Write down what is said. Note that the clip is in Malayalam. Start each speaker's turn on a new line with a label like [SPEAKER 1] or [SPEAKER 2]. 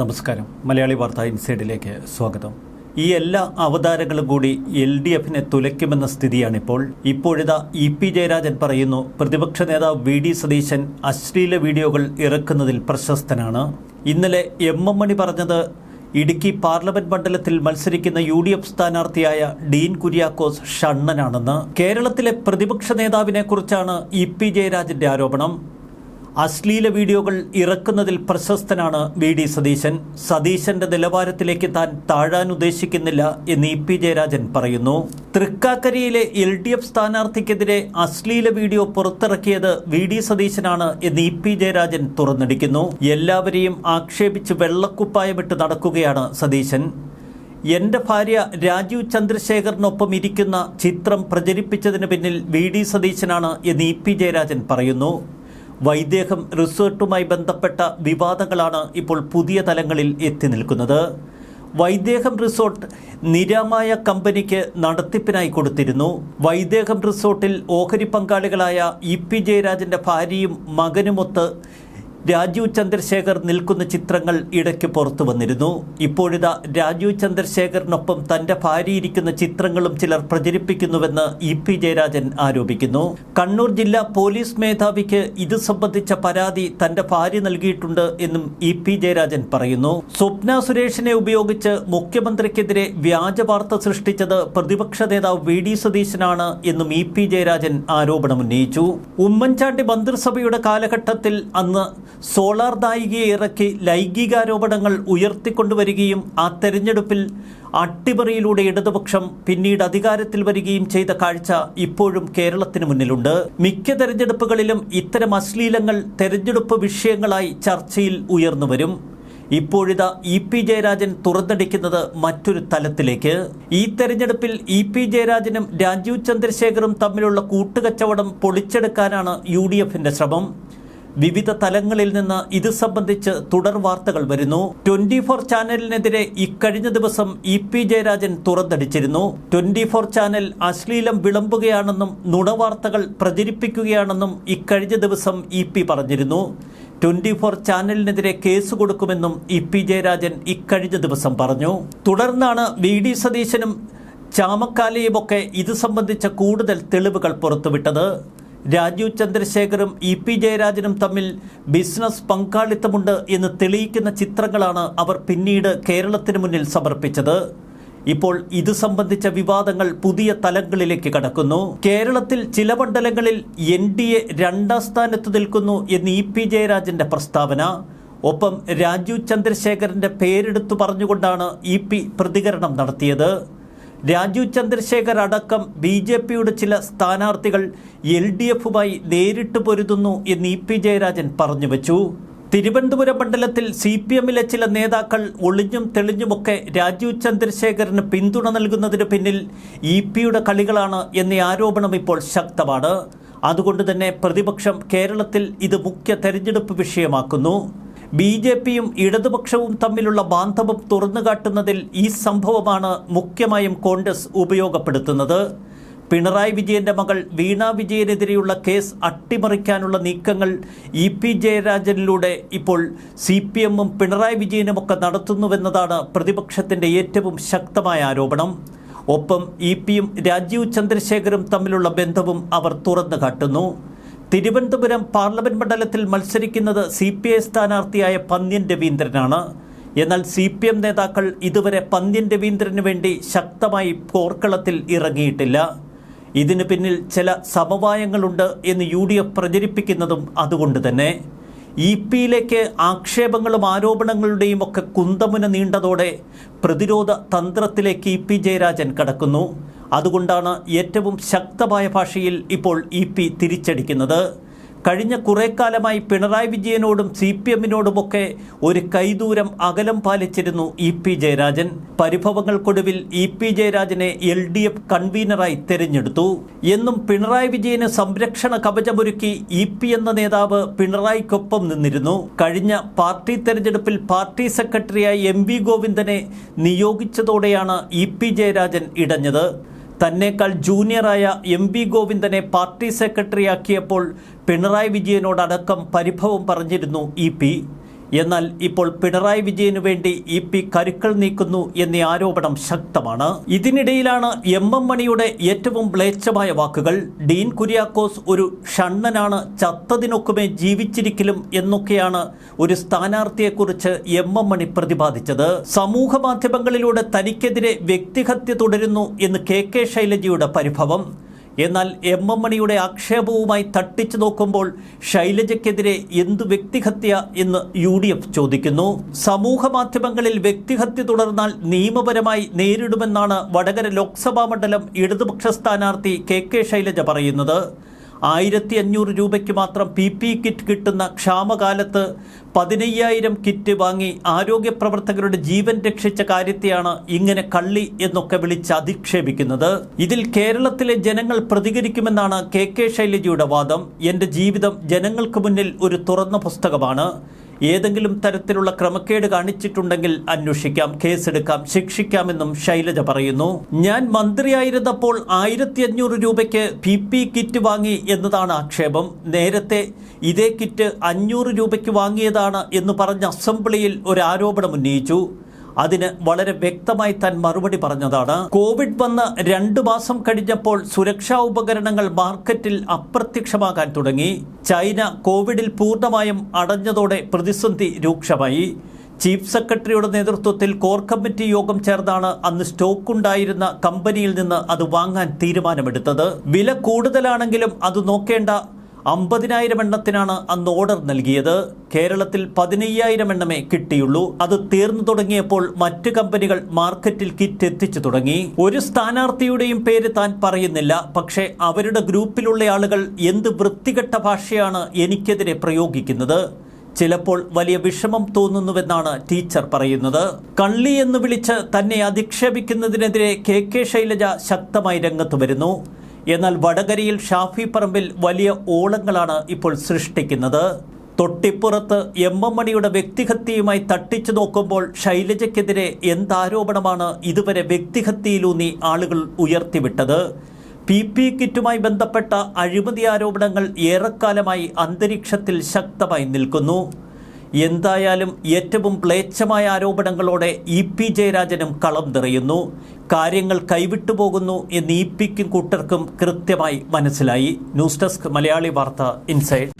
[SPEAKER 1] നമസ്കാരം. മലയാളി വാർത്ത ഇൻസൈഡിലേക്ക് സ്വാഗതം. ഈ എല്ലാ അവതാരങ്ങളും കൂടി എൽ ഡി എഫിനെ തുലയ്ക്കുമെന്ന സ്ഥിതിയാണിപ്പോൾ. ഇപ്പോഴിതാ ഇ പി ജയരാജൻ പറയുന്നു പ്രതിപക്ഷ നേതാവ് വി ഡി സതീശൻ അശ്ലീല വീഡിയോകൾ ഇറക്കുന്നതിൽ പ്രശസ്തനാണ്. ഇന്നലെ എം എം മണി പറഞ്ഞത് ഇടുക്കി പാർലമെന്റ് മണ്ഡലത്തിൽ മത്സരിക്കുന്ന യു ഡി എഫ് സ്ഥാനാർത്ഥിയായ ഡീൻ കുര്യാക്കോസ് ഷണ്ണനാണെന്ന്. കേരളത്തിലെ പ്രതിപക്ഷ നേതാവിനെ കുറിച്ചാണ് ഇ പി ജയരാജന്റെ ആരോപണം. അശ്ലീല വീഡിയോകൾ ഇറക്കുന്നതിൽ പ്രശസ്തനാണ് വി ഡി സതീശൻ. സതീശന്റെ നിലവാരത്തിലേക്ക് താൻ താഴാൻ ഉദ്ദേശിക്കുന്നില്ല എന്ന് ഇ പി ജയരാജൻ പറയുന്നു. തൃക്കാക്കരയിലെ എൽ ഡി എഫ് സ്ഥാനാർത്ഥിക്കെതിരെ അശ്ലീല വീഡിയോ പുറത്തിറക്കിയത് വി ഡി സതീശനാണ് എന്ന് ഇ പി ജയരാജൻ തുറന്നടിക്കുന്നു. എല്ലാവരെയും ആക്ഷേപിച്ച് വെള്ളക്കുപ്പായമിട്ട് നടക്കുകയാണ് സതീശൻ. എന്റെ ഭാര്യ രാജീവ് ചന്ദ്രശേഖറിനൊപ്പം ഇരിക്കുന്ന ചിത്രം പ്രചരിപ്പിച്ചതിന് പിന്നിൽ വി ഡി സതീശനാണ് എന്ന് ഇ പി ജയരാജൻ പറയുന്നു. വൈദേഹം റിസോർട്ടുമായി ബന്ധപ്പെട്ട വിവാദങ്ങളാണ് ഇപ്പോൾ പുതിയ തലങ്ങളിൽ എത്തി നിൽക്കുന്നത്. വൈദേഹം റിസോർട്ട് നിരാമായ കമ്പനിക്ക് നടത്തിപ്പിനായി കൊടുത്തിരുന്നു. വൈദേഹം റിസോർട്ടിൽ ഓഹരി പങ്കാളികളായ ഇ പി ജയരാജന്റെ ഭാര്യയും മകനുമൊത്ത് രാജീവ് ചന്ദ്രശേഖർ നിൽക്കുന്ന ചിത്രങ്ങൾ ഇടയ്ക്ക് പുറത്തു വന്നിരുന്നു. ഇപ്പോഴിതാ രാജീവ് ചന്ദ്രശേഖറിനൊപ്പം തന്റെ ഭാര്യയിരിക്കുന്ന ചിത്രങ്ങളും ചിലർ പ്രചരിപ്പിക്കുന്നുവെന്ന് ഇ പി ജയരാജൻ ആരോപിക്കുന്നു. കണ്ണൂർ ജില്ലാ പോലീസ് മേധാവിക്ക് ഇത് സംബന്ധിച്ച പരാതി തന്റെ ഭാര്യ നൽകിയിട്ടുണ്ട് എന്നും ഇ പി ജയരാജൻ പറയുന്നു. സ്വപ്ന സുരേഷിനെ ഉപയോഗിച്ച് മുഖ്യമന്ത്രിക്കെതിരെ വ്യാജ വാർത്ത സൃഷ്ടിച്ചത് പ്രതിപക്ഷ നേതാവ് വി ഡി സതീശനാണ് എന്നും ഇ പി ജയരാജൻ ആരോപണമുന്നയിച്ചു. ഉമ്മൻചാണ്ടി മന്ത്രിസഭയുടെ കാലഘട്ടത്തിൽ അന്ന് സോളാർ ദായികയെ ഇറക്കി ലൈംഗികാരോപണങ്ങൾ ഉയർത്തിക്കൊണ്ടുവരികയും ആ തെരഞ്ഞെടുപ്പിൽ അട്ടിമറിയിലൂടെ ഇടതുപക്ഷം പിന്നീട് അധികാരത്തിൽ വരികയും ചെയ്ത കാഴ്ച ഇപ്പോഴും കേരളത്തിന് മുന്നിലുണ്ട്. മിക്ക തെരഞ്ഞെടുപ്പുകളിലും ഇത്തരം അശ്ലീലങ്ങൾ തെരഞ്ഞെടുപ്പ് വിഷയങ്ങളായി ചർച്ചയിൽ ഉയർന്നുവരും ഇപ്പോഴിതാ ഇ പി ജയരാജൻ തുറന്നടിക്കുന്നത് മറ്റൊരു തലത്തിലേക്ക്. ഈ തെരഞ്ഞെടുപ്പിൽ ഇ പി ജയരാജനും രാജീവ് ചന്ദ്രശേഖറും തമ്മിലുള്ള കൂട്ടുകച്ചവടം പൊളിച്ചെടുക്കാനാണ് യു ഡി എഫിന്റെ ശ്രമം. വിവിധ തലങ്ങളിൽ നിന്ന് ഇത് സംബന്ധിച്ച് തുടർ വാർത്തകൾ വരുന്നു. ട്വന്റി ഫോർ ചാനലിനെതിരെ ഇക്കഴിഞ്ഞ ദിവസം ഇ പി ജയരാജൻ തുറന്നടിച്ചിരുന്നു. ട്വന്റി ഫോർ ചാനൽ അശ്ലീലം വിളമ്പുകയാണെന്നും നുണവാർത്തകൾ പ്രചരിപ്പിക്കുകയാണെന്നും ഇക്കഴിഞ്ഞ ദിവസം ഇ പി പറഞ്ഞിരുന്നു. ട്വന്റി ഫോർ ചാനലിനെതിരെ കേസ് കൊടുക്കുമെന്നും ഇ പി ജയരാജൻ ഇക്കഴിഞ്ഞ ദിവസം പറഞ്ഞു. തുടർന്നാണ് വി ഡി സതീശനും ചാമക്കാലയുമൊക്കെ ഇത് സംബന്ധിച്ച കൂടുതൽ തെളിവുകൾ പുറത്തുവിട്ടത്. രാജീവ് ചന്ദ്രശേഖറും ഇ പി ജയരാജനും തമ്മിൽ ബിസിനസ് പങ്കാളിത്തമുണ്ട് എന്ന് തെളിയിക്കുന്ന ചിത്രങ്ങളാണ് അവർ പിന്നീട് കേരളത്തിന് മുന്നിൽ സമർപ്പിച്ചത്. ഇപ്പോൾ ഇത് സംബന്ധിച്ച വിവാദങ്ങൾ പുതിയ തലങ്ങളിലേക്ക് കടക്കുന്നു. കേരളത്തിൽ ചില മണ്ഡലങ്ങളിൽ എൻ ഡി എ രണ്ടാം സ്ഥാനത്ത് നിൽക്കുന്നു എന്ന് ഇ പി ജയരാജന്റെ പ്രസ്താവന. ഒപ്പം രാജീവ് ചന്ദ്രശേഖരന്റെ പേരെടുത്തു പറഞ്ഞുകൊണ്ടാണ് ഇ പി പ്രതികരണം നടത്തിയത്. രാജീവ് ചന്ദ്രശേഖർ അടക്കം ബി ജെ പിയുടെ ചില സ്ഥാനാർത്ഥികൾ എൽ ഡി എഫുമായി നേരിട്ട് പൊരുതുന്നു എന്ന് ഇ പി ജയരാജൻ പറഞ്ഞു വെച്ചു. തിരുവനന്തപുരം മണ്ഡലത്തിൽ സി പി എമ്മിലെ ചില നേതാക്കൾ ഒളിഞ്ഞും തെളിഞ്ഞുമൊക്കെ രാജീവ് ചന്ദ്രശേഖരന് പിന്തുണ നൽകുന്നതിന് പിന്നിൽ ഇ പിയുടെ കളികളാണ് എന്ന ആരോപണം ഇപ്പോൾ ശക്തമാണ്. അതുകൊണ്ട് തന്നെ പ്രതിപക്ഷം കേരളത്തിൽ ഇത് മുഖ്യ തെരഞ്ഞെടുപ്പ് വിഷയമാക്കുന്നു. ബി ജെ പിയും ഇടതുപക്ഷവും തമ്മിലുള്ള ബാന്ധവം തുറന്നുകാട്ടുന്നതിൽ ഈ സംഭവമാണ് മുഖ്യമായും കോൺഗ്രസ് ഉപയോഗപ്പെടുത്തുന്നത്. പിണറായി വിജയന്റെ മകൾ വീണ വിജയനെതിരെയുള്ള കേസ് അട്ടിമറിക്കാനുള്ള നീക്കങ്ങൾ ഇ പി ജയരാജനിലൂടെ ഇപ്പോൾ സി പി എമ്മും പിണറായി വിജയനുമൊക്കെ നടത്തുന്നുവെന്നതാണ് പ്രതിപക്ഷത്തിന്റെ ഏറ്റവും ശക്തമായ ആരോപണം. ഒപ്പം ഇ പിയും രാജീവ് ചന്ദ്രശേഖരും തമ്മിലുള്ള ബന്ധവും അവർ തുറന്നു കാട്ടുന്നു തിരുവനന്തപുരം പാർലമെന്റ് മണ്ഡലത്തിൽ മത്സരിക്കുന്നത് സി പി ഐ സ്ഥാനാർത്ഥിയായ പന്ന്യൻ രവീന്ദ്രനാണ്. എന്നാൽ സി പി എം നേതാക്കൾ ഇതുവരെ പന്ന്യൻ രവീന്ദ്രന് വേണ്ടി ശക്തമായി പോർക്കളത്തിൽ ഇറങ്ങിയിട്ടില്ല. ഇതിനു പിന്നിൽ ചില സമവായങ്ങളുണ്ട് എന്ന് യു ഡി എഫ് പ്രചരിപ്പിക്കുന്നതും അതുകൊണ്ട് തന്നെ. ഇ പിയിലേക്ക് ആക്ഷേപങ്ങളും ആരോപണങ്ങളുടെയും ഒക്കെ കുന്തമുന നീണ്ടതോടെ പ്രതിരോധ തന്ത്രത്തിലേക്ക് ഇ പി ജയരാജൻ കടക്കുന്നു. അതുകൊണ്ടാണ് ഏറ്റവും ശക്തമായ ഭാഷയിൽ ഇപ്പോൾ ഇ പി തിരിച്ചടിക്കുന്നത്. കഴിഞ്ഞ കുറേ കാലമായി പിണറായി വിജയനോടും സി പി എമ്മിനോടുമൊക്കെ ഒരു കൈദൂരം അകലം പാലിച്ചിരുന്നു ഇ പി ജയരാജൻ. പരിഭവങ്ങൾക്കൊടുവിൽ ഇ പി ജയരാജനെ എൽ ഡി എഫ് കൺവീനറായി തെരഞ്ഞെടുത്തു. എന്നും പിണറായി വിജയന് സംരക്ഷണ കവചമൊരുക്കി ഇ പി എന്ന നേതാവ് പിണറായിക്കൊപ്പം നിന്നിരുന്നു. കഴിഞ്ഞ പാർട്ടി തെരഞ്ഞെടുപ്പിൽ പാർട്ടി സെക്രട്ടറിയായി എം വി ഗോവിന്ദനെ നിയോഗിച്ചതോടെയാണ് ഇ പി ജയരാജൻ ഇടഞ്ഞത്. തന്നേക്കാൾ ജൂനിയറായ എം വി ഗോവിന്ദനെ പാർട്ടി സെക്രട്ടറിയാക്കിയപ്പോൾ പിണറായി വിജയനോടടക്കം പരിഭവം പറഞ്ഞിരുന്നു ഇ പി. എന്നാൽ ഇപ്പോൾ പിണറായി വിജയനു വേണ്ടി ഇ പി കരുക്കൾ നീക്കുന്നു എന്ന ആരോപണം ശക്തമാണ്. ഇതിനിടയിലാണ് എം എം മണിയുടെ ഏറ്റവും മ്ലേച്ഛമായ വാക്കുകൾ ഡീൻ കുര്യാക്കോസ് ഒരു ഷണ്ണനാണ് ചത്തതിനൊക്കുമേ ജീവിച്ചിരിക്കലും എന്നൊക്കെയാണ് ഒരു സ്ഥാനാർത്ഥിയെക്കുറിച്ച് എം എം മണി പ്രതിപാദിച്ചത്. സമൂഹ മാധ്യമങ്ങളിലൂടെ തനിക്കെതിരെ വ്യക്തിഹത്യ തുടരുന്നു എന്ന് കെ കെ ശൈലജയുടെ പരിഭവം. എന്നാൽ എം എം മണിയുടെ ആക്ഷേപവുമായി തട്ടിച്ചു നോക്കുമ്പോൾ ശൈലജയ്ക്കെതിരെ എന്ത് വ്യക്തിഹത്യ എന്ന് യു ഡി എഫ് ചോദിക്കുന്നു. സമൂഹ മാധ്യമങ്ങളിൽ വ്യക്തിഹത്യ തുടർന്നാൽ നിയമപരമായി നേരിടുമെന്നാണ് വടകര ലോക്സഭാ മണ്ഡലം ഇടതുപക്ഷ സ്ഥാനാർത്ഥി കെ കെ ശൈലജ പറയുന്നത്. ആയിരത്തി അഞ്ഞൂറ് രൂപയ്ക്ക് മാത്രം പി പി കിറ്റ് കിട്ടുന്ന ക്ഷാമകാലത്ത് പതിനയ്യായിരം കിറ്റ് വാങ്ങി ആരോഗ്യ പ്രവർത്തകരുടെ ജീവൻ രക്ഷിച്ച കാര്യത്തെയാണ് ഇങ്ങനെ കള്ളി എന്നൊക്കെ വിളിച്ച് അധിക്ഷേപിക്കുന്നത്. ഇതിൽ കേരളത്തിലെ ജനങ്ങൾ പ്രതികരിക്കുമെന്നാണ് കെ കെ ശൈലജയുടെ വാദം. എന്റെ ജീവിതം ജനങ്ങൾക്ക് മുന്നിൽ ഒരു തുറന്ന പുസ്തകമാണ്. ഏതെങ്കിലും തരത്തിലുള്ള ക്രമക്കേട് കാണിച്ചിട്ടുണ്ടെങ്കിൽ അന്വേഷിക്കാം കേസെടുക്കാം ശിക്ഷിക്കാമെന്നും ശൈലജ പറയുന്നു. ഞാൻ മന്ത്രിയായിരുന്നപ്പോൾ ആയിരത്തി അഞ്ഞൂറ് രൂപയ്ക്ക് പി പി കിറ്റ് വാങ്ങി എന്നതാണ് ആക്ഷേപം. നേരത്തെ ഇതേ കിറ്റ് അഞ്ഞൂറ് രൂപയ്ക്ക് വാങ്ങിയതാണ് എന്ന് പറഞ്ഞ അസംബ്ലിയിൽ ഒരു ആരോപണം ഉന്നയിച്ചു. അതിന് വളരെ വ്യക്തമായി താൻ മറുപടി പറഞ്ഞതാണ്. കോവിഡ് വന്ന് രണ്ടു മാസം കഴിഞ്ഞപ്പോൾ സുരക്ഷാ ഉപകരണങ്ങൾ മാർക്കറ്റിൽ അപ്രത്യക്ഷമാകാൻ തുടങ്ങി. ചൈന കോവിഡിൽ പൂർണമായും അടഞ്ഞതോടെ പ്രതിസന്ധി രൂക്ഷമായി. ചീഫ് സെക്രട്ടറിയുടെ നേതൃത്വത്തിൽ കോർ കമ്മിറ്റി യോഗം ചേർന്നാണ് അന്ന് സ്റ്റോക്ക് ഉണ്ടായിരുന്ന കമ്പനിയിൽ നിന്ന് അത് വാങ്ങാൻ തീരുമാനമെടുത്തത്. വില കൂടുതലാണെങ്കിലും അത് നോക്കേണ്ട അമ്പതിനായിരം എണ്ണത്തിനാണ് അന്ന് ഓർഡർ നൽകിയത്. കേരളത്തിൽ പതിനയ്യായിരം എണ്ണമേ കിട്ടിയുള്ളൂ. അത് തീർന്നു തുടങ്ങിയപ്പോൾ മറ്റ് കമ്പനികൾ മാർക്കറ്റിൽ കിറ്റ് എത്തിച്ചു തുടങ്ങി. ഒരു സ്ഥാനാർത്ഥിയുടെയും പേര് താൻ പറയുന്നില്ല. പക്ഷേ അവരുടെ ഗ്രൂപ്പിലുള്ള ആളുകൾ എന്ത് വൃത്തികെട്ട ഭാഷയാണ് എനിക്കെതിരെ പ്രയോഗിക്കുന്നത്? ചിലപ്പോൾ വലിയ വിഷമം തോന്നുന്നുവെന്നാണ് ടീച്ചർ പറയുന്നത്. കള്ളി എന്ന് വിളിച്ച് തന്നെ അധിക്ഷേപിക്കുന്നതിനെതിരെ കെ കെ ശൈലജ ശക്തമായി രംഗത്ത് വരുന്നു. എന്നാൽ വടകരയിൽ ഷാഫി പറമ്പിൽ വലിയ ഓളങ്ങളാണ് ഇപ്പോൾ സൃഷ്ടിക്കുന്നത്. തൊട്ടിപ്പുറത്ത് എം എം മണിയുടെ വ്യക്തിഹത്യയുമായി തട്ടിച്ചു നോക്കുമ്പോൾ ശൈലജയ്ക്കെതിരെ എന്താരോപണമാണ് ഇതുവരെ വ്യക്തിഹത്യയിലൂന്നി ആളുകൾ ഉയർത്തിവിട്ടത്? പി പി കിറ്റുമായി ബന്ധപ്പെട്ട അഴിമതി ആരോപണങ്ങൾ ഏറെക്കാലമായി അന്തരീക്ഷത്തിൽ ശക്തമായി നിൽക്കുന്നു. എന്തായാലും ഏറ്റവും പ്ലേച്ഛമായ ആരോപണങ്ങളോടെ ഇ പി ജയരാജനും കളം നിറയുന്നു. കാര്യങ്ങൾ കൈവിട്ടുപോകുന്നു എന്ന് ഇ പിക്കും കൂട്ടർക്കും കൃത്യമായി മനസ്സിലായി. ന്യൂസ് ഡെസ്ക് മലയാളി വാർത്ത ഇൻസൈഡ്.